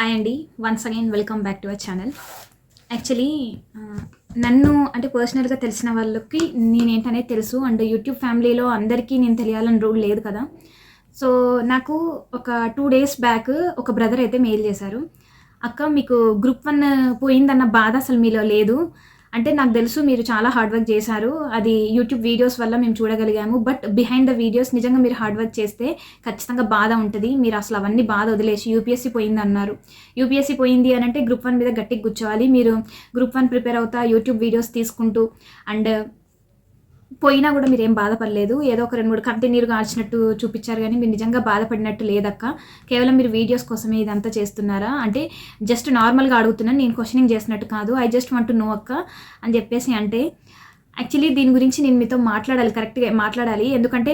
Hi అండి. Once again welcome back to our channel actually నన్ను అంటే పర్సనల్గా తెలిసిన వాళ్ళకి నేనేంటనేది తెలుసు. అండ్ యూట్యూబ్ ఫ్యామిలీలో అందరికీ నేను తెలియాలని రూల్ లేదు కదా. సో నాకు ఒక టూ డేస్ బ్యాక్ ఒక బ్రదర్ అయితే మెయిల్ చేశారు. అక్క మీకు గ్రూప్ వన్ పోయిందన్న బాధ అసలు మీలో లేదు. అంటే నాకు తెలుసు మీరు చాలా హార్డ్ వర్క్ చేశారు. అది యూట్యూబ్ వీడియోస్ వల్ల మేము చూడగలిగాము. బట్ బిహైండ్ ద వీడియోస్ నిజంగా మీరు హార్డ్ వర్క్ చేస్తే ఖచ్చితంగా బాధ ఉంటుంది. మీరు అసలు అవన్నీ బాధ వదిలేసి యూపీఎస్సీ పోయింది అన్నారు. యూపీఎస్సీ పోయింది అని అంటే గ్రూప్ వన్ మీద గట్టిగా కూర్చోవాలి. మీరు గ్రూప్ వన్ ప్రిపేర్ అవుతా యూట్యూబ్ వీడియోస్ తీసుకుంటూ అండ్ పోయినా కూడా మీరు ఏం బాధపడలేదు. ఏదో ఒక రెండు మూడు కంటిన్యూగా ఆడిచినట్టు చూపించారు కానీ మీరు నిజంగా బాధపడినట్టు లేదక్క. కేవలం మీరు వీడియోస్ కోసమే ఇదంతా చేస్తున్నారా? అంటే జస్ట్ నార్మల్గా అడుగుతున్నాను నేను క్వశ్చనింగ్ చేసినట్టు కాదు. ఐ జస్ట్ వాంట్ నో అక్క అని చెప్పేసి అంటే యాక్చువల్లీ దీని గురించి నేను మీతో మాట్లాడాలి కరెక్ట్గా మాట్లాడాలి. ఎందుకంటే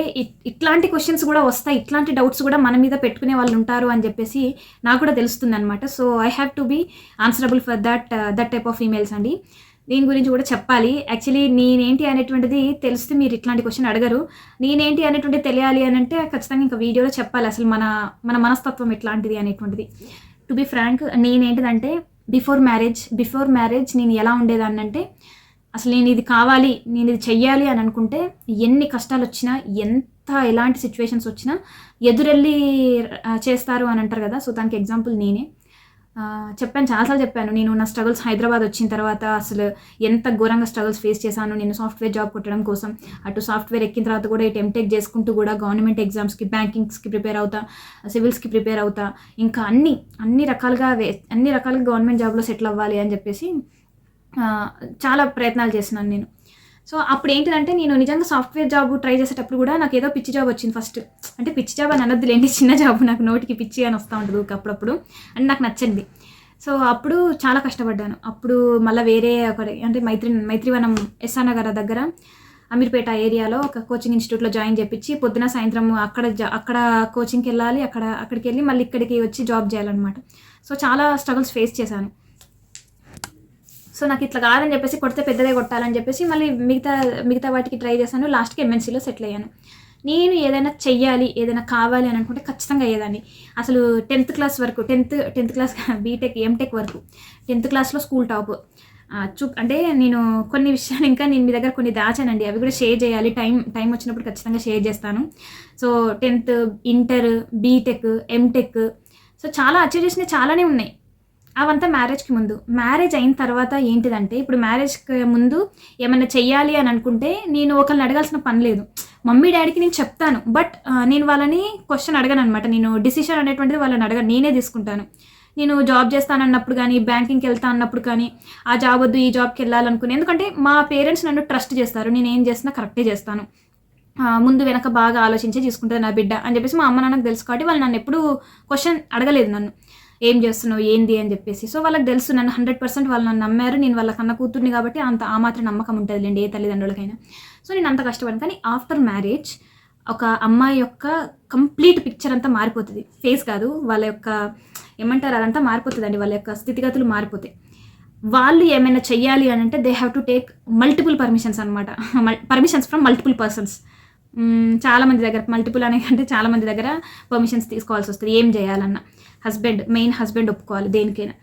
ఇట్లాంటి క్వశ్చన్స్ కూడా వస్తాయి ఇట్లాంటి డౌట్స్ కూడా మన మీద పెట్టుకునే వాళ్ళు ఉంటారు అని చెప్పేసి నాకు కూడా తెలుస్తుంది అనమాట so I have to be answerable for that that type of emails అండి. దీని గురించి కూడా చెప్పాలి. యాక్చువల్లీ నేనేంటి అనేటువంటిది తెలిస్తే మీరు ఇట్లాంటి క్వశ్చన్ అడగరు. నేనేంటి అనేటువంటిది తెలియాలి అని అంటే ఖచ్చితంగా ఇంకా వీడియోలో చెప్పాలి. అసలు మన మన మనస్తత్వం ఎట్లాంటిది అనేటువంటిది. టు బి ఫ్రాంక్ నేనేంటిదంటే బిఫోర్ మ్యారేజ్ బిఫోర్ మ్యారేజ్ నేను ఎలా ఉండేదాన్ని అంటే అసలు నేను ఇది కావాలి నేను ఇది చెయ్యాలి అని అనుకుంటే ఎన్ని కష్టాలు వచ్చినా ఎంత ఎలాంటి సిచ్యువేషన్స్ వచ్చినా ఎదురెళ్ళి చేస్తారు అని అంటారు కదా. సో దానికి ఎగ్జాంపుల్ నేనే. చెప్పాను చాలాసార్లు చెప్పాను. నేను నా స్ట్రగుల్స్ హైదరాబాద్ వచ్చిన తర్వాత అసలు ఎంత ఘోరంగా స్ట్రగుల్స్ ఫేస్ చేశాను నేను సాఫ్ట్వేర్ జాబ్ కొట్టడం కోసం. అటు సాఫ్ట్వేర్ ఎక్కిన తర్వాత కూడా ఇటు ఎంటెక్ చేసుకుంటూ కూడా గవర్నమెంట్ ఎగ్జామ్స్కి బ్యాంకింగ్స్కి ప్రిపేర్ అవుతా సివిల్స్కి ప్రిపేర్ అవుతా. ఇంకా అన్ని అన్ని రకాలుగా వే అన్ని రకాలుగా గవర్నమెంట్ జాబ్లో సెటిల్ అవ్వాలి అని చెప్పేసి చాలా ప్రయత్నాలు చేసినాను నేను. సో అప్పుడు ఏంటిదంటే నేను నిజంగా సాఫ్ట్వేర్ జాబ్ ట్రై చేసేటప్పుడు కూడా నాకు ఏదో పిచ్చి జాబ్ వచ్చింది ఫస్ట్. అంటే పిచ్చి జాబ్ అని అనొద్దులేండి చిన్న జాబ్ నాకు నోటికి పిచ్చి అని వస్తూ ఉంటుంది అప్పుడప్పుడు అండ్ నాకు నచ్చింది. సో అప్పుడు చాలా కష్టపడ్డాను. అప్పుడు మళ్ళీ వేరే ఒక అంటే మైత్రి మైత్రివనం ఎస్ఆర్ నగర్ దగ్గర అమీర్పేట ఏరియాలో ఒక కోచింగ్ ఇన్స్టిట్యూట్లో జాయిన్ చేపించి పొద్దున సాయంత్రం అక్కడ జా- అక్కడ కోచింగ్కి వెళ్ళాలి అక్కడ అక్కడికి వెళ్ళి మళ్ళీ ఇక్కడికి వచ్చి జాబ్ చేయాలన్నమాట. సో చాలా స్ట్రగుల్స్ ఫేస్ చేశాను. సో నాకు ఇట్లా కాదని చెప్పేసి కొడితే పెద్దదే కొట్టాలని చెప్పేసి మళ్ళీ మిగతా మిగతా వాటికి ట్రై చేశాను. లాస్ట్కి ఎంఎన్సీలో సెటిల్ అయ్యాను. నేను ఏదైనా చెయ్యాలి ఏదైనా కావాలి అని అనుకుంటే ఖచ్చితంగా అయ్యేదాన్ని. అసలు టెన్త్ క్లాస్ వరకు tenth tenth class B Tech M Tech వరకు టెన్త్ క్లాస్లో స్కూల్ టాప్ చూ అంటే నేను కొన్ని విషయాలు ఇంకా నేను మీ దగ్గర కొన్ని దాచానండి. అవి కూడా షేర్ చేయాలి. టైం టైం వచ్చినప్పుడు ఖచ్చితంగా షేర్ చేస్తాను. So tenth inter BTech MTech so చాలా అచీవ్ చేసినవి చాలానే ఉన్నాయి. అవంతా మ్యారేజ్కి ముందు. మ్యారేజ్ అయిన తర్వాత ఏంటిదంటే ఇప్పుడు మ్యారేజ్కి ముందు ఏమైనా చెయ్యాలి అని అనుకుంటే నేను ఒకరిని అడగాల్సిన పని లేదు. మమ్మీ డాడీకి నేను చెప్తాను బట్ నేను వాళ్ళని క్వశ్చన్ అడగను అనమాట నేను డిసిషన్ అనేటువంటిది వాళ్ళని అడగను నేనే తీసుకుంటాను. నేను జాబ్ చేస్తానన్నప్పుడు కానీ బ్యాంకింగ్కి వెళ్తా అన్నప్పుడు కానీ ఆ జాబ్ వద్దు ఈ జాబ్కి వెళ్ళాలనుకుని ఎందుకంటే మా పేరెంట్స్ నన్ను ట్రస్ట్ చేస్తారు. నేను ఏం చేసినా కరెక్టే చేస్తాను. ముందు వెనక బాగా ఆలోచించే తీసుకుంటుంది నా బిడ్డ అని చెప్పేసి మా అమ్మ నాన్నకు తెలుసు కాబట్టి వాళ్ళు నన్ను ఎప్పుడు క్వశ్చన్ అడగలేదు నన్ను. ఏం చేస్తున్నావు? ఏంది? అని చెప్పేసి. సో వాళ్ళకి తెలుసు. నన్ను హండ్రెడ్ పర్సెంట్ వాళ్ళు నన్ను నమ్మారు. నేను వాళ్ళ కన్న కూతుర్ని కాబట్టి అంత ఆ మాత్రం నమ్మకం ఉంటుంది లేండి ఏ తల్లిదండ్రులకైనా. సో నేను అంత కష్టపడను కానీ ఆఫ్టర్ మ్యారేజ్ ఒక అమ్మాయి యొక్క కంప్లీట్ పిక్చర్ అంతా మారిపోతుంది. ఫేస్ కాదు. వాళ్ళ యొక్క ఏమంటారు? అదంతా మారిపోతుందండి. వాళ్ళ యొక్క స్థితిగతులు మారిపోతాయి వాళ్ళు ఏమైనా చెయ్యాలి అని అంటే they have to take multiple permissions అనమాట పర్మిషన్స్ ఫ్రమ్ మల్టిపుల్ పర్సన్స్ చాలామంది దగ్గర మల్టిపుల్ అనే కంటే చాలామంది దగ్గర పర్మిషన్స్ తీసుకోవాల్సి వస్తుంది. ఏం చేయాలన్నా. హస్బెండ్ మెయిన్ హస్బెండ్ ఒప్పుకోవాలి దేనికైనా.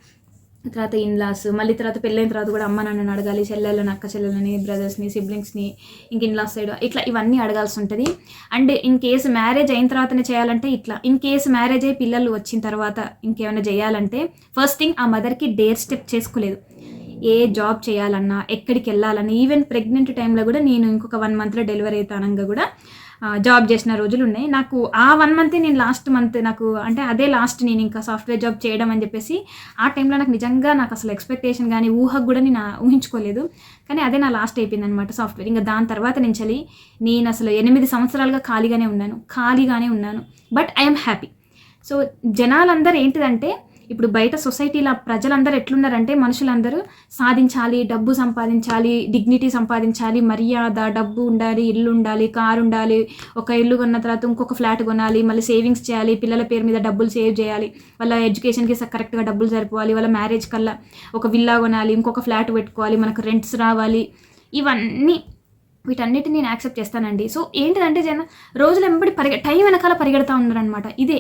తర్వాత ఇన్లాస్ మళ్ళీ తర్వాత పెళ్ళైన తర్వాత కూడా అమ్మ నాన్నని అడగాలి చెల్లెళ్ళని అక్క చెల్లెలని బ్రదర్స్ని సిబ్లింగ్స్ని ఇంక ఇన్లాస్ సైడ్ ఇట్లా ఇవన్నీ అడగాల్సి ఉంటుంది. అండ్ ఇన్ కేసు మ్యారేజ్ అయిన తర్వాతనే చేయాలంటే ఇట్లా. ఇన్ కేసు మ్యారేజ్ అయ్యి పిల్లలు వచ్చిన తర్వాత ఇంకేమైనా చేయాలంటే ఫస్ట్ థింగ్ ఆ మదర్కి డేర్ స్టెప్ చేసుకోలేదు. ఏ జాబ్ చేయాలన్నా ఎక్కడికి వెళ్ళాలన్నా ఈవెన్ ప్రెగ్నెంట్ టైంలో కూడా నేను ఇంకొక వన్ మంత్లో డెలివరీ అవుతానంగా కూడా జాబ్ చేసిన రోజులు ఉన్నాయి నాకు ఆ వన్ మంత్ నేను లాస్ట్ మంత్ నాకు అంటే అదే లాస్ట్ నేను ఇంకా సాఫ్ట్వేర్ జాబ్ చేయడం అని చెప్పేసి ఆ టైంలో నాకు నిజంగా నాకు అసలు ఎక్స్పెక్టేషన్ కానీ ఊహకు కూడా నేను ఊహించుకోలేదు. కానీ అదే నా లాస్ట్ అయిపోయింది అనమాట సాఫ్ట్వేర్ ఇంకా దాని తర్వాత నుంచి నేను అసలు ఎనిమిది సంవత్సరాలుగా ఖాళీగానే ఉన్నాను. ఖాళీగానే ఉన్నాను. బట్ ఐఎమ్ హ్యాపీ సో జనాలందరూ ఏంటిదంటే ఇప్పుడు బయట సొసైటీలో ప్రజలందరూ ఎట్లున్నారంటే మనుషులందరూ సాధించాలి డబ్బు సంపాదించాలి డిగ్నిటీ సంపాదించాలి మర్యాద డబ్బు ఉండాలి ఇల్లు ఉండాలి కారు ఉండాలి ఒక ఇల్లు కొన్న తర్వాత ఇంకొక ఫ్లాట్ కొనాలి మళ్ళీ సేవింగ్స్ చేయాలి పిల్లల పేరు మీద డబ్బులు సేవ్ చేయాలి వాళ్ళ ఎడ్యుకేషన్కి కరెక్ట్గా డబ్బులు సరిపోవాలి వాళ్ళ మ్యారేజ్ కల్లా ఒక విల్లా కొనాలి ఇంకొక ఫ్లాట్ పెట్టుకోవాలి మనకు రెంట్స్ రావాలి. ఇవన్నీ వీటన్నిటిని నేను యాక్సెప్ట్ చేస్తానండి. సో ఏంటిదంటే జన రోజులు ఎంబడి పరిగె టైం వెనకాల పరిగెడతా ఉన్నారనమాట ఇదే.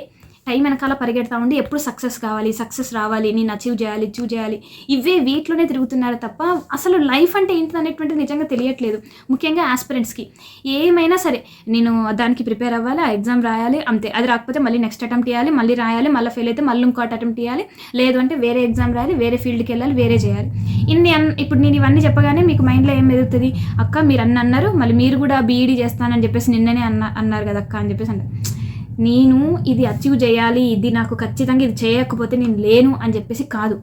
టైం వెనకాల పరిగెడతా ఉండి ఎప్పుడు సక్సెస్ కావాలి సక్సెస్ రావాలి నేను అచీవ్ చేయాలి అచీవ్ చేయాలి. ఇవే వీటిలోనే తిరుగుతున్నారు తప్ప అసలు లైఫ్ అంటే ఏంటి అనేటువంటిది నిజంగా తెలియట్లేదు. ముఖ్యంగా ఆస్పిరెంట్స్కి ఏమైనా సరే నేను దానికి ప్రిపేర్ అవ్వాలి? ఆ ఎగ్జామ్ రాయాలి అంతే. అది రాకపోతే మళ్ళీ నెక్స్ట్ అటెంప్ట్ చేయాలి మళ్ళీ రాయాలి మళ్ళీ ఫెయిల్ అయితే మళ్ళీ ఇంకోటి అటెంప్ట్ చేయాలి. లేదు అంటే వేరే ఎగ్జామ్ రాయాలి వేరే ఫీల్డ్కి వెళ్ళాలి వేరే చేయాలి. ఇన్ని ఇప్పుడు నేను ఇవన్నీ చెప్పగానే మీకు మైండ్లో ఏం ఎదుగుతుంది? అక్క మీరు అన్న అన్నారు మళ్ళీ మీరు కూడా బీఈడీ చేస్తానని చెప్పేసి నిన్ననే అన్న అన్నారు కదా అక్క అని చెప్పేసి అంటే నేను ఇది అచీవ్ చేయాలి ఇది నాకు ఖచ్చితంగా ఇది చేయకపోతే నేను లేను అని చెప్పేసి కాదు.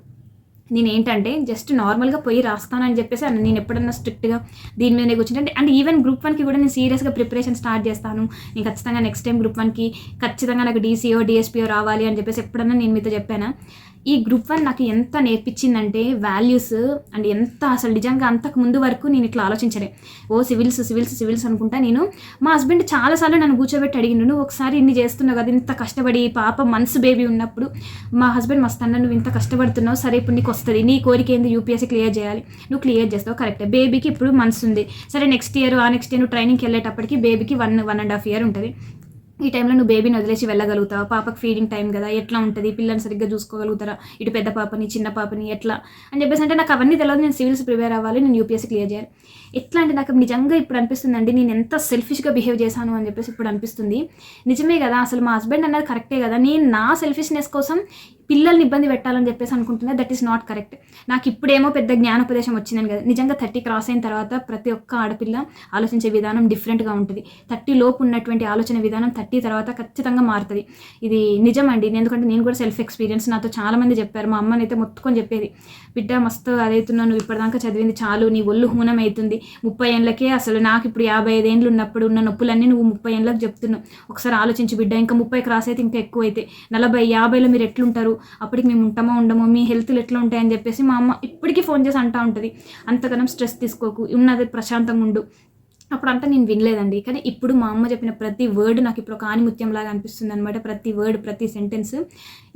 నేను ఏంటంటే జస్ట్ నార్మల్గా పోయి రాస్తానని చెప్పేసి నేను ఎప్పుడన్నా స్ట్రిక్ట్గా దీని మీదనే కూర్చుంటే అండ్ ఈవెన్ గ్రూప్ వన్కి కూడా నేను సీరియస్గా ప్రిపరేషన్ స్టార్ట్ చేస్తాను. నేను ఖచ్చితంగా నెక్స్ట్ టైం గ్రూప్ వన్కి ఖచ్చితంగా నాకు డీసీఓ డిఎస్పీఓ రావాలి అని చెప్పేసి ఎప్పుడన్నా నేను మీతో చెప్పాను? ఈ గ్రూప్ వన్ నాకు ఎంత నేర్పించిందంటే వాల్యూస్ అండ్ ఎంత అసలు నిజంగా అంతకు ముందు వరకు నేను ఇట్లా ఆలోచించలే. ఓ సివిల్స్ సివిల్స్ సివిల్స్ అనుకుంటా నేను. మా హస్బెండ్ చాలాసార్లు నన్ను కూర్చోబెట్టి అడిగిండు నువ్వు ఒకసారి ఇన్ని చేస్తున్నావు కదా ఇంత కష్టపడి పాప మనసు బేబీ ఉన్నప్పుడు మా హస్బెండ్ మస్తు అన్న నువ్వు ఇంత కష్టపడుతున్నావు సరే ఇప్పుడు నీకు వస్తుంది నీ కోరిక ఏంది యూపీఎస్సీ క్లియర్ చేయాలి నువ్వు క్లియర్ చేస్తావు కరెక్టే బేబీకి ఇప్పుడు మనసు ఉంది. సరే నెక్స్ట్ ఇయర్ ఆ నెక్స్ట్ ఇయర్ నువ్వు ట్రైనింగ్కి వెళ్ళేటప్పటికి బేబీకి one one and half year ఉంటుంది. ఈ టైంలో నువ్వు బేబీని వదిలేసి వెళ్ళగలుగుతావు? పాపకు ఫీడింగ్ టైం కదా ఎట్లా ఉంటుంది? పిల్లల్ని సరిగ్గా చూసుకోగలుగుతారా? ఇటు పెద్ద పాపని చిన్న పాపని ఎట్లా? అని చెప్పేసి అంటే నాకు అవన్నీ తెలియదు నేను సివిల్స్ ప్రిపేర్ అవ్వాలి నేను యూపీఎస్సీ క్లియర్ చేయాలి. ఎట్లా అంటే నాకు నిజంగా ఇప్పుడు అనిపిస్తుందండి నేను ఎంత సెల్ఫిష్గా బిహేవ్ చేశాను అని చెప్పేసి ఇప్పుడు అనిపిస్తుంది. నిజమే కదా అసలు మా హస్బెండ్ అన్నది కరెక్టే కదా నేను నా సెల్ఫిష్నెస్ కోసం పిల్లల్ని ఇబ్బంది పెట్టాలని చెప్పేసి అనుకుంటున్నా దట్ ఈస్ నాట్ కరెక్ట్ నాకు ఇప్పుడేమో పెద్ద జ్ఞానోపదేశం వచ్చిందని కదా. నిజంగా థర్టీ క్రాస్ అయిన తర్వాత ప్రతి ఒక్క ఆడపిల్ల ఆలోచించే విధానం డిఫరెంట్గా ఉంటుంది. థర్టీ లోపు ఉన్నటువంటి ఆలోచన విధానం థర్టీ తర్వాత ఖచ్చితంగా మారుతుంది. ఇది నిజం అండి. ఎందుకంటే నేను కూడా సెల్ఫ్ ఎక్స్పీరియన్స్ నాతో చాలామంది చెప్పారు. మా అమ్మని అయితే మొత్తుకొని చెప్పేది. బిడ్డ మస్తు అదైతున్నావు నువ్వు ఇప్పటిదాకా చదివింది చాలు. నీ ఒళ్ళు హూనం అవుతుంది. ముప్పై ఏళ్ళకే అసలు నాకు ఇప్పుడు యాభై ఐదేళ్ళు ఉన్నప్పుడు ఉన్న నొప్పులన్నీ నువ్వు ముప్పై ఏళ్ళకి చెప్తున్నావు. ఒకసారి ఆలోచించి బిడ్డ. ఇంకా ముప్పై క్రాస్ అయితే ఇంకా ఎక్కువ అయితే నలభై యాభైలో మీరు ఎట్లుంటారు? అప్పటికి మేము ఉంటామో ఉండమో మీ హెల్త్లు ఎట్లా ఉంటాయని చెప్పేసి మా అమ్మ ఇప్పటికీ ఫోన్ చేసి అంటా ఉంటుంది. అంతగానం స్ట్రెస్ తీసుకోకు ఉన్నది ప్రశాంతంగా ఉండు. అప్పుడు అంతా నేను వినలేదండి. కానీ ఇప్పుడు మా అమ్మ చెప్పిన ప్రతి వర్డ్ నాకు ఇప్పుడు ఒక ఆనిముత్యంలాగా అనిపిస్తుంది అనమాట ప్రతి వర్డ్ ప్రతి సెంటెన్స్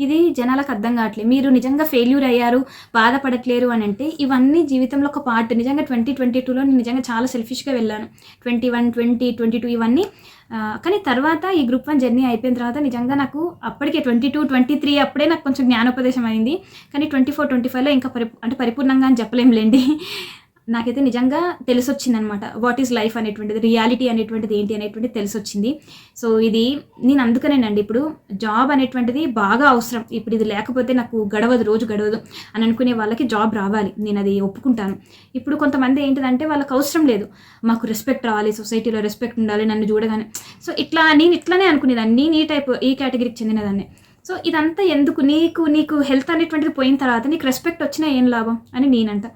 ఇది జనాలకు అర్థం కావట్లేదు. మీరు నిజంగా ఫెయిల్యూర్ అయ్యారు బాధపడట్లేరు అని అంటే ఇవన్నీ జీవితంలో ఒక పార్ట్ నిజంగా ట్వంటీ ట్వంటీ టూలో నేను నిజంగా చాలా సెల్ఫిష్గా వెళ్ళాను. Twenty one twenty twenty two ఇవన్నీ కానీ తర్వాత ఈ గ్రూప్ వన్ జర్నీ అయిపోయిన తర్వాత నిజంగా నాకు అప్పటికే ట్వంటీ టూ ట్వంటీ త్రీ అప్పుడే నాకు కొంచెం జ్ఞానోపదేశం అయింది. కానీ ట్వంటీ ఫోర్ ట్వంటీ ఫైవ్లో ఇంకా పరి అంటే పరిపూర్ణంగా అని చెప్పలేంలేండి నాకైతే నిజంగా తెలిసొచ్చింది అనమాట వాట్ ఈస్ లైఫ్ అనేటువంటిది రియాలిటీ అనేటువంటిది ఏంటి అనేటువంటిది తెలిసొచ్చింది. సో ఇది నేను అందుకనేనండి ఇప్పుడు జాబ్ అనేటువంటిది బాగా అవసరం. ఇప్పుడు ఇది లేకపోతే నాకు గడవదు రోజు గడవదు అని అనుకునే వాళ్ళకి జాబ్ రావాలి. నేను అది ఒప్పుకుంటాను. ఇప్పుడు కొంతమంది ఏంటిదంటే వాళ్ళకి అవసరం లేదు. మాకు రెస్పెక్ట్ రావాలి సొసైటీలో రెస్పెక్ట్ ఉండాలి నన్ను చూడగానే. సో ఇట్లా నేను ఇట్లానే అనుకునేదాన్ని. నేను ఈ టైప్ ఈ కేటగిరీకి చెందినదాన్ని. సో ఇదంతా ఎందుకు? నీకు నీకు హెల్త్ అనేటువంటిది పోయిన తర్వాత నీకు రెస్పెక్ట్ వచ్చినా ఏం లాభం? అని నేనంట.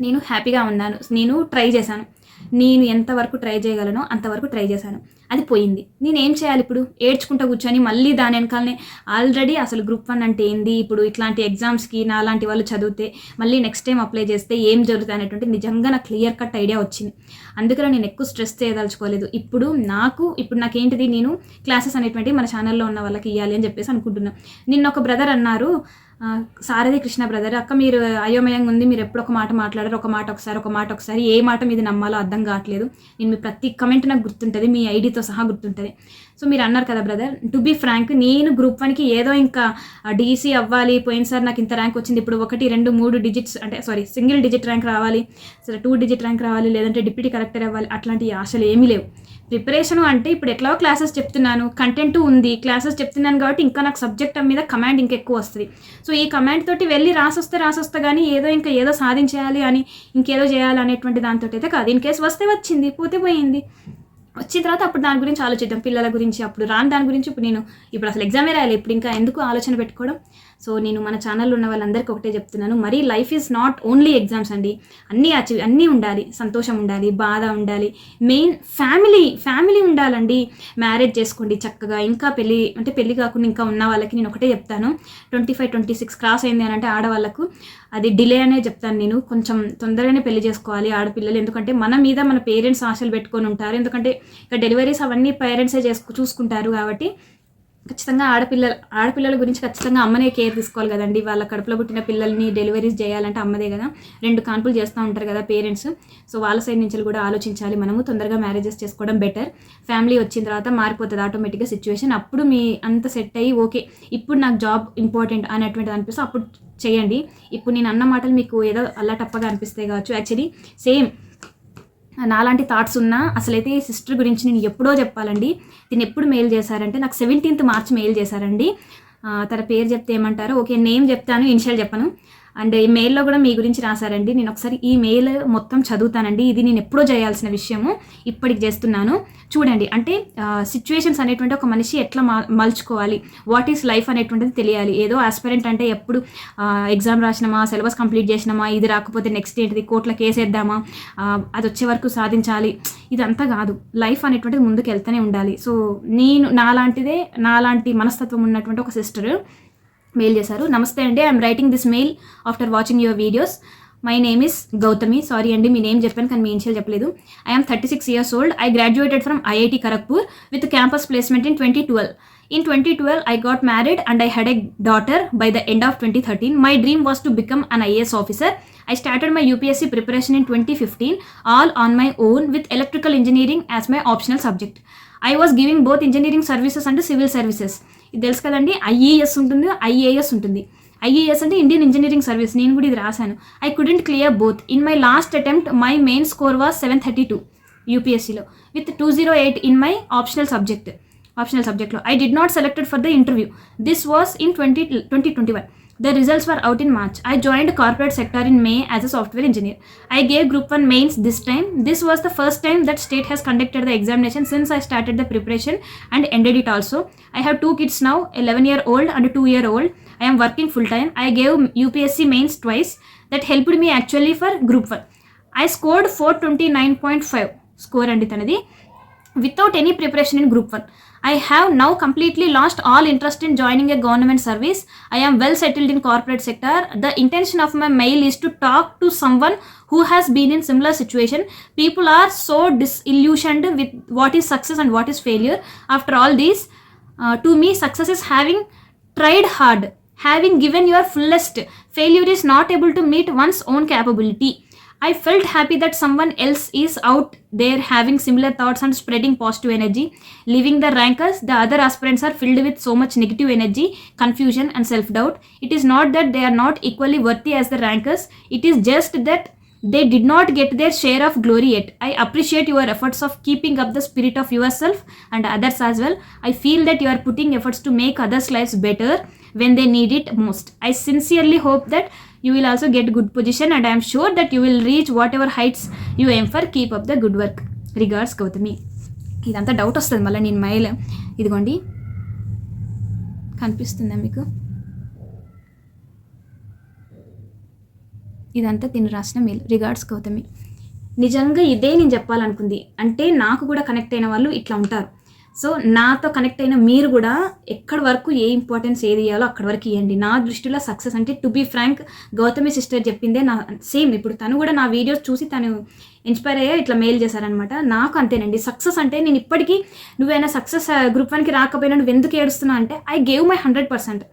నేను హ్యాపీగా ఉన్నాను. నేను ట్రై చేశాను. నేను ఎంతవరకు ట్రై చేయగలనో అంతవరకు ట్రై చేశాను. అది పోయింది. నేను ఏం చేయాలి ఇప్పుడు? ఏడ్చుకుంటూ కూర్చొని మళ్ళీ దాని వెనకాలనే ఆల్రెడీ అసలు గ్రూప్ వన్ అంటే ఏంది? ఇప్పుడు ఇట్లాంటి ఎగ్జామ్స్కి నా లాంటి వాళ్ళు చదివితే మళ్ళీ నెక్స్ట్ టైం అప్లై చేస్తే ఏం జరుగుతుంది అనేటువంటి నిజంగా నాకు క్లియర్ కట్ ఐడియా వచ్చింది. అందుకని నేను ఎక్కువ స్ట్రెస్ చేయదలుచుకోలేదు. ఇప్పుడు నాకు ఇప్పుడు నాకేంటిది నేను క్లాసెస్ అనేటువంటి మన ఛానల్లో ఉన్న వాళ్ళకి ఇవ్వాలి అని చెప్పేసి అనుకుంటున్నాను నిన్న ఒక బ్రదర్ అన్నారు సారథి కృష్ణ బ్రదర్ అక్క మీరు అయోమయంగా ఉంది మీరు ఎప్పుడు ఒక మాట మాట్లాడారు ఒక మాట ఒకసారి ఒక మాట ఒకసారి ఏ మాట మీద నమ్మాలో అర్థం కావట్లేదు. నేను మీ ప్రతి కమెంట్ నాకు గుర్తుంటుంది మీ ఐడితో సహా గుర్తుంటుంది. సో మీరు అన్నారు కదా బ్రదర్ టు బీ ఫ్రాంక్ నేను గ్రూప్ వన్కి ఏదో ఇంకా డీసీ అవ్వాలి పోయినసారి నాకు ఇంత ర్యాంక్ వచ్చింది ఇప్పుడు ఒకటి రెండు మూడు డిజిట్స్ అంటే సారీ సింగిల్ డిజిట్ ర్యాంక్ రావాలి సరే టూ డిజిట్ ర్యాంక్ రావాలి లేదంటే డిప్యూటీ కలెక్టర్ అవ్వాలి అట్లాంటి ఆశలు ఏమీ లేవు. ప్రిపరేషన్ అంటే ఇప్పుడు ఎట్లా క్లాసెస్ చెప్తున్నాను కంటెంట్ ఉంది క్లాసెస్ చెప్తున్నాను కాబట్టి ఇంకా నాకు సబ్జెక్ట్ మీద కమాండ్ ఇంకా ఎక్కువ వస్తుంది. సో ఈ కమాండ్ తోటి వెళ్ళి రాసొస్తే రాసొస్తే కానీ ఏదో ఇంకా ఏదో సాధించేయాలి అని ఇంకేదో చేయాలి అనేటువంటి దాంతో అయితే కాదు. ఇన్ కేసు వస్తే వచ్చింది పోతే పోయింది. వచ్చిన తర్వాత అప్పుడు దాని గురించి ఆలోచిద్దాం. పిల్లల గురించి అప్పుడు రాని దాని గురించి ఇప్పుడు నేను ఇప్పుడు అసలు ఎగ్జామే రాయాలి ఇప్పుడు ఇంకా ఎందుకు ఆలోచన పెట్టుకోవడం? సో నేను మన ఛానల్లో ఉన్న వాళ్ళందరికీ ఒకటే చెప్తున్నాను. మరీ life is not only exams అండి. అన్నీ అచీవ్ అన్నీ ఉండాలి. సంతోషం ఉండాలి బాధ ఉండాలి. మెయిన్ ఫ్యామిలీ ఫ్యామిలీ ఉండాలండి. మ్యారేజ్ చేసుకోండి చక్కగా. ఇంకా పెళ్ళి అంటే పెళ్ళి కాకుండా ఇంకా ఉన్న వాళ్ళకి నేను ఒకటే చెప్తాను. Twenty five twenty six cross అయింది అని అంటే ఆడవాళ్ళకు అది డిలే అనే చెప్తాను నేను. కొంచెం తొందరగానే పెళ్ళి చేసుకోవాలి ఆడపిల్లలు. ఎందుకంటే మన మీద మన పేరెంట్స్ ఆశలు పెట్టుకొని ఉంటారు. ఎందుకంటే ఇక డెలివరీస్ అవన్నీ పేరెంట్సే చేసుకు చూసుకుంటారు కాబట్టి ఖచ్చితంగా ఆడపిల్ల ఆడపిల్లల గురించి ఖచ్చితంగా అమ్మనే కేర్ తీసుకోవాలి కదండి. వాళ్ళ కడుపులో పుట్టిన పిల్లల్ని డెలివరీస్ చేయాలంటే అమ్మదే కదా. రెండు కాన్పులు చేస్తూ ఉంటారు కదా పేరెంట్స్ సో వాళ్ళ సైడ్ నుంచి కూడా ఆలోచించాలి మనము. తొందరగా మ్యారేజెస్ చేసుకోవడం బెటర్ ఫ్యామిలీ వచ్చిన తర్వాత మారిపోతుంది ఆటోమేటిక్గా సిచ్యువేషన్ అప్పుడు మీ అంత సెట్ అయ్యి ఓకే ఇప్పుడు నాకు జాబ్ ఇంపార్టెంట్ అనేటువంటిది అనిపిస్తే అప్పుడు చేయండి. ఇప్పుడు నేను అన్న మాటలు మీకు ఏదో అల్లా టప్పగా అనిపిస్తాయి కావచ్చు. యాక్చువల్లీ సేమ్ నాలాంటి థాట్స్ ఉన్నా అసలైతే ఈ సిస్టర్ గురించి నేను ఎప్పుడో చెప్పాలండి. దీన్ని ఎప్పుడు మెయిల్ చేశారంటే నాకు సెవెంటీన్త్ మార్చ్ మెయిల్ చేశారండి. తన పేరు చెప్తే ఏమంటారు? ఓకే నేమ్ చెప్తాను ఇనిషియల్ చెప్పను. అండ్ ఈ మెయిల్లో కూడా మీ గురించి రాశారండి. నేను ఒకసారి ఈ మెయిల్ మొత్తం చదువుతానండి. ఇది నేను ఎప్పుడో చేయాల్సిన విషయము. ఇప్పటికి చేస్తున్నాను. చూడండి అంటే సిచ్యువేషన్స్ అనేటువంటి ఒక మనిషి ఎట్లా మా మలుచుకోవాలి? వాట్ ఈస్ లైఫ్ అనేటువంటిది తెలియాలి. ఏదో ఆస్పిరెంట్ అంటే ఎప్పుడు ఎగ్జామ్ రాసినామా సిలబస్ కంప్లీట్ చేసినామా ఇది రాకపోతే నెక్స్ట్ ఏంటిది కోర్టులో కేసేద్దామా అది వచ్చే వరకు సాధించాలి. ఇదంతా కాదు. లైఫ్ అనేటువంటిది ముందుకు వెళ్తూనే ఉండాలి. సో నేను నాలాంటిదే నాలాంటి మనస్తత్వం ఉన్నటువంటి ఒక సిస్టర్ మెయిల్ చేశారు. నమస్తే అండి I'm writing this mail after watching your videos my name is Gautami sorry అండి మీ నేమ్ చెప్పాను కానీ మీ ఇన్షియల్ చెప్పలేదు. I'm thirty six years old I graduated from IIT Kharagpur with campus placement in twenty twelve in twenty twelve I got married and I had a daughter by the end of twenty thirteen my dream was to become an IAS officer I started my UPSC preparation in twenty fifteen all on my own with electrical engineering as my optional subject I was giving both engineering services and civil services ఇది తెలుసు కదండి? IAS ఉంటుంది IAS ఉంటుంది. IAS అంటే Indian engineering service నేను కూడా ఇది రాశాను. I couldn't clear both in my last attempt my main score was seven thirty two యూపీఎస్సీలో with two zero eight in my optional subject optional సబ్జెక్ట్లో I did not selected for the interview this was in twenty twenty twenty one The results were out in March. I joined corporate sector in May as a software engineer. I gave group 1 mains this time. This was the first time that state has conducted the examination since I started the preparation and ended it also. I have two kids now, 11 year old and 2 year old. I am working full time. I gave UPSC mains twice. That helped me actually for group 1. I scored 429.5 score and tanadi without any preparation in group 1 i have now completely lost all interest in joining a government service. I am well settled in corporate sector. The intention of my mail is to talk to someone who has been in similar situation. People are so disillusioned with what is success and what is failure. After all this uh, to me success is having tried hard having given your fullest. Failure is not able to meet one's own capability I felt happy that someone else is out there having similar thoughts and spreading positive energy. Leaving the rankers, the other aspirants are filled with so much negative energy, confusion, and self doubt. It is not that they are not equally worthy as the rankers, it is just that they did not get their share of glory yet. I appreciate your efforts of keeping up the spirit of yourself and others as well. I feel that you are putting efforts to make others' lives better when they need it most. I sincerely hope that you will also get good position and I'm sure that you will reach whatever heights you aim for keep up the good work regards Gautami ఇదంతా doubt వస్తుంది మళ్ళీ నేను mile ఇదిగోండి. కనిపిస్తుందా మీకు? ఇదంతా తిని రాసిన మెయిల్ రిగార్డ్స్ గౌతమి నిజంగా ఇదే నేను చెప్పాలనుకుంది. అంటే నాకు కూడా కనెక్ట్ అయిన వాళ్ళు ఇట్లా ఉంటారు. సో నాతో కనెక్ట్ అయిన మీరు కూడా ఎక్కడి వరకు ఏ ఇంపార్టెన్స్ ఏది ఇవ్వాలో అక్కడి వరకు ఇవ్వండి నా దృష్టిలో సక్సెస్ అంటే to be frank Gautami sister చెప్పిందే నా సేమ్ ఇప్పుడు తను కూడా నా వీడియోస్ చూసి తను ఇన్స్పైర్ అయ్యా ఇట్లా మెయిల్ చేశారనమాట నాకు అంతేనండి. సక్సెస్ అంటే నేను ఇప్పటికీ నువ్వైనా సక్సెస్ గ్రూప్ వన్కి రాకపోయినా నువ్వు ఎందుకు ఏడుస్తున్నావు అంటే I gave my hundred percent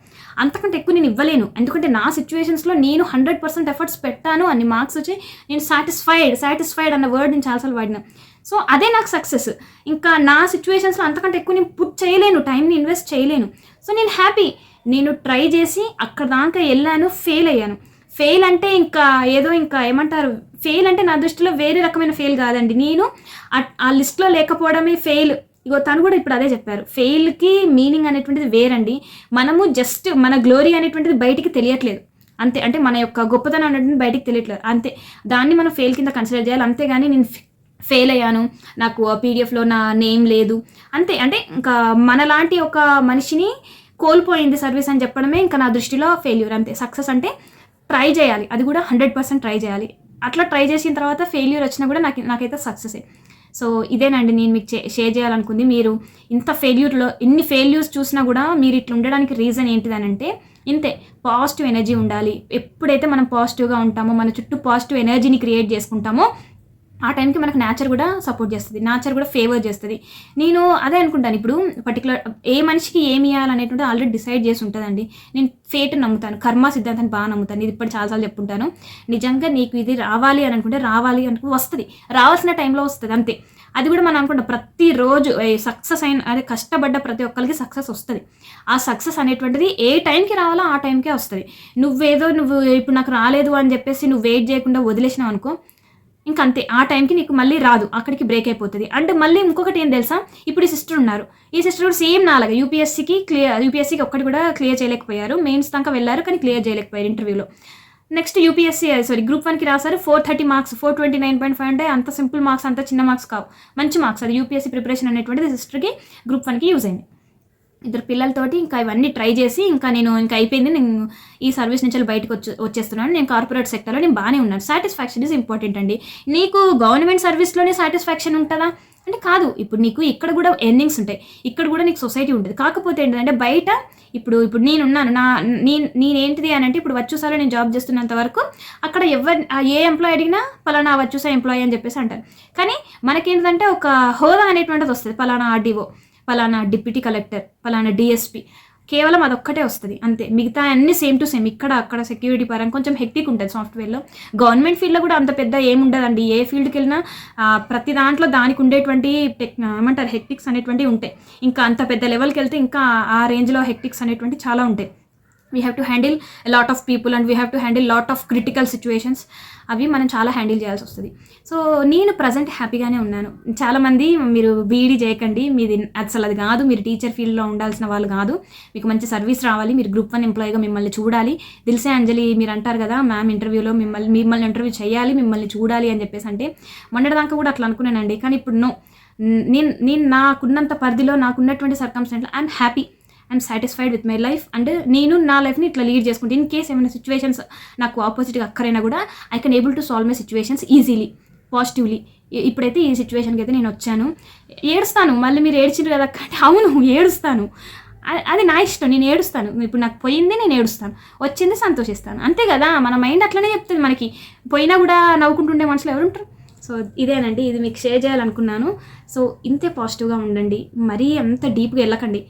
అంతకంటే ఎక్కువ నేను ఇవ్వలేను. ఎందుకంటే నా సిచ్యువేషన్స్లో నేను హండ్రెడ్ పర్సెంట్ ఎఫర్ట్స్ పెట్టాను అన్ని మార్క్స్ వచ్చి నేను సాటిస్ఫైడ్ సాటిస్ఫైడ్ అన్న వర్డ్ నేను చాలాసార్లు వాడినా. సో అదే నాకు సక్సెస్ ఇంకా నా సిచ్యువేషన్స్లో అంతకంటే ఎక్కువ నేను పుట్ చేయలేను టైంని ఇన్వెస్ట్ చేయలేను. సో నేను హ్యాపీ నేను ట్రై చేసి అక్కడ దాకా వెళ్ళాను ఫెయిల్ అయ్యాను. ఫెయిల్ అంటే ఇంకా ఏదో ఇంకా ఏమంటారు? ఫెయిల్ అంటే నా దృష్టిలో వేరే రకమైన ఫెయిల్ కాదండి. నేను ఆ- లిస్ట్లో లేకపోవడమే ఫెయిల్ ఇగో తను కూడా ఇప్పుడు అదే చెప్పారు. ఫెయిల్కి మీనింగ్ అనేటువంటిది వేరండి. మనము జస్ట్ మన గ్లోరీ అనేటువంటిది బయటికి తెలియట్లేదు. అంతే అంటే మన యొక్క గొప్పతనం అనేటువంటిది బయటికి తెలియట్లేదు. అంతే దాన్ని మనం ఫెయిల్ కింద కన్సిడర్ చేయాలి. అంతేగాని నేను ఫెయిల్ అయ్యాను. నాకు పీడిఎఫ్లో నా నేమ్ లేదు. అంతే అంటే ఇంకా మనలాంటి ఒక మనిషిని కోల్పోయింది సర్వీస్ అని చెప్పడమే ఇంకా నా దృష్టిలో ఫెయిల్యూర్ అంతే. సక్సెస్ అంటే ట్రై చేయాలి. అది కూడా హండ్రెడ్ పర్సెంట్ ట్రై చేయాలి. అట్లా ట్రై చేసిన తర్వాత ఫెయిల్యూర్ వచ్చినా కూడా నాకు నాకైతే సక్సెసే సో ఇదేనండి నేను మీకు షేర్ చేయాలనుకుంది. మీరు ఇంత ఫెయిల్యూర్లో ఇన్ని ఫెయిల్యూర్స్ చూసినా కూడా మీరు ఇట్లా ఉండడానికి రీజన్ ఏంటిదనంటే ఇంతే పాజిటివ్ ఎనర్జీ ఉండాలి. ఎప్పుడైతే మనం పాజిటివ్గా ఉంటామో మన చుట్టూ పాజిటివ్ ఎనర్జీని క్రియేట్ చేసుకుంటామో ఆ టైంకి మనకు నేచర్ కూడా సపోర్ట్ చేస్తుంది. నేచర్ కూడా ఫేవర్ చేస్తుంది. నేను అదే అనుకుంటాను. ఇప్పుడు పర్టికులర్ ఏ మనిషికి ఏమి ఇవ్వాలనేటువంటి ఆల్రెడీ డిసైడ్ చేసి ఉంటుందండి. నేను ఫేట్ నమ్ముతాను. కర్మ సిద్ధాంతాన్ని బాగా నమ్ముతాను. ఇది ఇప్పుడు చాలాసార్లు చెప్పుంటాను. నిజంగా నీకు ఇది రావాలి అని అనుకుంటే రావాలి అనుకుంటే వస్తుంది. రావాల్సిన టైంలో వస్తుంది. అంతే. అది కూడా మనం అనుకుంటాం. ప్రతిరోజు సక్సెస్ అయిన అదే కష్టపడ్డ ప్రతి ఒక్కరికి సక్సెస్ వస్తుంది. ఆ సక్సెస్ అనేటువంటిది ఏ టైంకి రావాలో ఆ టైంకే వస్తుంది. నువ్వేదో నువ్వు ఇప్పుడు నాకు రాలేదు అని చెప్పేసి నువ్వు వెయిట్ చేయకుండా వదిలేసినావు అనుకో ఇంకా అంతే ఆ టైంకి నీకు మళ్ళీ రాదు అక్కడికి బ్రేక్ అయిపోతుంది. అంటే మళ్ళీ ఇంకొకటి ఏం తెలుసా? ఇప్పుడు ఈ సిస్టర్ ఉన్నారు. ఈ సిస్టర్ కూడా సేమ్ నాలుగు యూపీఎస్సీకి క్లియర్ యూపీఎస్సీకి ఒక్కటి కూడా క్లియర్ చేయలేకపోయారు. మెయిన్స్ దాకా వెళ్ళారు కానీ క్లియర్ చేయలేకపోయారు ఇంటర్వ్యూలో నెక్స్ట్ యూపీఎస్సీ సారీ గ్రూప్ వన్కి రాశారు four thirty marks four twenty nine point five అంటే అంత సింపుల్ మార్క్స్ అంత చిన్న మార్క్స్ కావు. మంచి మార్క్స్ అది యూపీఎస్సీ ప్రిపరేషన్ అనేటువంటిది సిస్టర్కి గ్రూప్ వన్కి యూజ్ అయింది. ఇద్దరు పిల్లలతోటి ఇంకా ఇవన్నీ ట్రై చేసి ఇంకా నేను ఇంకా అయిపోయింది. నేను ఈ సర్వీస్ నుంచి బయటకు వచ్చి వచ్చేస్తున్నాను. నేను కార్పొరేట్ సెక్టర్లో నేను బాగానే ఉన్నాను. సాటిస్ఫాక్షన్ ఇస్ ఇంపార్టెంట్ అండి. నీకు గవర్నమెంట్ సర్వీస్లోనే సాటిస్ఫాక్షన్ ఉంటుందా? అంటే కాదు. ఇప్పుడు నీకు ఇక్కడ కూడా ఎర్నింగ్స్ ఉంటాయి. ఇక్కడ కూడా నీకు సొసైటీ ఉంటుంది కాకపోతే ఏంటంటే బయట ఇప్పుడు ఇప్పుడు నేనున్నాను నా నేను నేనేంటిది అని అంటే ఇప్పుడు వచ్చూసాలో నేను జాబ్ చేస్తున్నంత వరకు అక్కడ ఎవరి ఏ ఎంప్లాయ్ అడిగినా పలానా వచ్చూసా ఎంప్లాయీ అని చెప్పేసి అంటారు. కానీ మనకేంటంటే ఒక హోదా అనేటువంటిది వస్తుంది. పలానా ఆర్డీఓ. పలానా డిప్యూటీ కలెక్టర్ పలానా డిఎస్పి కేవలం అదొక్కటే వస్తుంది అంతే. మిగతా అన్ని సేమ్ టు సేమ్ ఇక్కడ అక్కడ సెక్యూరిటీ పరంగా కొంచెం హెక్టిక్ ఉంటుంది సాఫ్ట్వేర్లో. గవర్నమెంట్ ఫీల్డ్లో కూడా అంత పెద్ద ఏముండదండి ఏ ఫీల్డ్కి వెళ్ళినా ప్రతి దాంట్లో దానికి ఉండేటువంటి టెక్ ఏమంటారు హెక్టిక్స్ అనేటువంటివి ఉంటాయి. ఇంకా అంత పెద్ద లెవెల్కి వెళ్తే ఇంకా ఆ రేంజ్లో హెక్టిక్స్ అనేటువంటి చాలా ఉంటాయి. We have to handle lot of people and we have to handle lot of critical situations అవి మనం చాలా హ్యాండిల్ చేయాల్సి వస్తుంది. సో నేను ప్రజెంట్ హ్యాపీగానే ఉన్నాను. చాలామంది మీరు బీడీ చేయకండి మీది అసలు అది కాదు మీరు టీచర్ ఫీల్డ్లో ఉండాల్సిన వాళ్ళు కాదు. మీకు మంచి సర్వీస్ రావాలి మీరు గ్రూప్ వన్ ఎంప్లాయీగా మిమ్మల్ని చూడాలి. దిల్సే అంజలి మీరు అంటారు కదా మ్యామ్ ఇంటర్వ్యూలో మిమ్మల్ని మిమ్మల్ని ఇంటర్వ్యూ చేయాలి మిమ్మల్ని చూడాలి అని చెప్పేసి అంటే మొన్నటిదాకా కూడా అట్లా అనుకున్నానండి. కానీ ఇప్పుడు నో నేను నేను నాకున్నంత పరిధిలో నాకున్నటువంటి సర్కమ్స్టెంట్లో I'm happy I'm satisfied with my life and నేను నా లైఫ్ని ఇట్లా లీడ్ చేసుకుంటే. ఇన్ కేస్ ఏమైనా సిచ్యువేషన్స్ నాకు ఆపోజిట్గా అక్కరైనా కూడా I can able to solve my situations easily positively ఇప్పుడైతే ఈ సిచ్యువేషన్కి అయితే నేను వచ్చాను. ఏడుస్తాను మళ్ళీ మీరు ఏడ్చిండ్రు కదా అంటే అవును ఏడుస్తాను. అది నా ఇష్టం నేను ఏడుస్తాను. ఇప్పుడు నాకు పోయింది నేను ఏడుస్తాను. వచ్చింది సంతోషిస్తాను. అంతే కదా మన మైండ్ అట్లనే చెప్తుంది మనకి. పోయినా కూడా నవ్వుకుంటుండే మనుషులు ఎవరు ఉంటారు? సో ఇదేనండి ఇది మీకు షేర్ చేయాలనుకున్నాను. సో ఇంతే పాజిటివ్గా ఉండండి. మరీ అంత డీప్గా వెళ్ళకండి.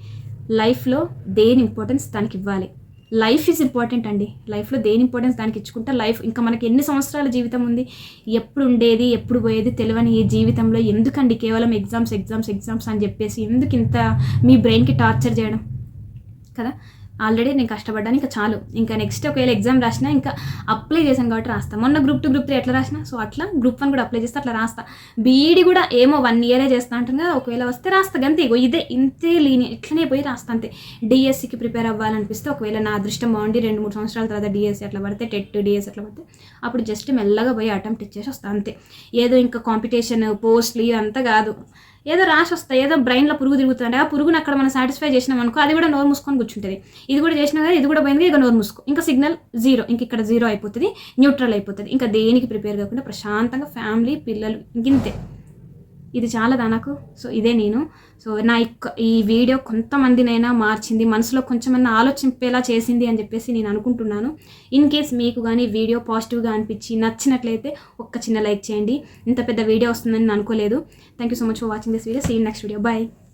లైఫ్లో దేని ఇంపార్టెన్స్ దానికి ఇవ్వాలి? లైఫ్ ఈజ్ ఇంపార్టెంట్ అండి. లైఫ్లో దేని ఇంపార్టెన్స్ దానికి ఇచ్చుకుంటే లైఫ్ ఇంకా మనకి ఎన్ని సంవత్సరాల జీవితం ఉంది? ఎప్పుడు ఉండేది ఎప్పుడు పోయేది తెలియని ఈ జీవితంలో ఎందుకండి కేవలం ఎగ్జామ్స్ ఎగ్జామ్స్ ఎగ్జామ్స్ అని చెప్పేసి ఎందుకు ఇంత మీ బ్రెయిన్కి టార్చర్ చేయడం? కదా? ఆల్రెడీ నేను కష్టపడ్డాను ఇంకా చాలు. ఇంకా నెక్స్ట్ ఒకవేళ ఎగ్జామ్ రాసినా ఇంకా అప్లై చేశాను కాబట్టి రాస్తాను మొన్న గ్రూప్ టూ గ్రూప్ త్రీ ఎట్లా రాసినా? సో అట్లా గ్రూప్ వన్ కూడా అప్లై చేస్తే అట్లా రాస్తా. బీఈడి కూడా ఏమో వన్ ఇయరే చేస్తా అంటున్నా ఒకవేళ వస్తే రాస్తా. అంతే ఇగో ఇదే ఇంతే లీని. ఇట్లనే పోయి రాస్తా అంతే. డిఎస్సికి ప్రిపేర్ అవ్వాలనిపిస్తే ఒకవేళ నా అదృష్టం బాగుండి రెండు మూడు సంవత్సరాల తర్వాత డిఎస్సి అట్లా పడితే టెట్ డిఎస్ అట్లా పడితే అప్పుడు జస్ట్ మెల్లగా పోయి అటెంప్ట్ ఇచ్చేసి వస్తా అంతే. ఏదో ఇంకా కాంపిటీషన్ పోస్ట్లు ఇదంతా కాదు. ఏదో ర్యాష్ వస్తాయి ఏదో బ్రెయిన్లో పురుగు తిరుగుతుంటే ఆ పురుగును అక్కడ మనం సాటిస్ఫై చేసినాం అనుకో అది కూడా నోరు మూసుకొని కూర్చుంటుంది. ఇది కూడా చేసినా కదా ఇది కూడా పోయింది ఇక నోరు మూసుకో. ఇంకా సిగ్నల్ జీరో ఇంక ఇక్కడ జీరో అయిపోతుంది న్యూట్రల్ అయిపోతుంది. ఇంకా దేనికి ప్రిపేర్ కాకుండా ప్రశాంతంగా ఫ్యామిలీ పిల్లలు ఇంకింతే. ఇది చాలదా నాకు సో ఇదే నేను. సో నా ఈ వీడియో కొంతమందినైనా మార్చింది మనసులో కొంచెమన్నా ఆలోచింపేలా చేసింది అని చెప్పేసి నేను అనుకుంటున్నాను. ఇన్ కేస్ మీకు కానీ వీడియో పాజిటివ్గా అనిపించి నచ్చినట్లయితే ఒక్క చిన్న లైక్ చేయండి. ఇంత పెద్ద వీడియో వస్తుందని నేను అనుకోలేదు. Thank you so much for watching this video see next video bye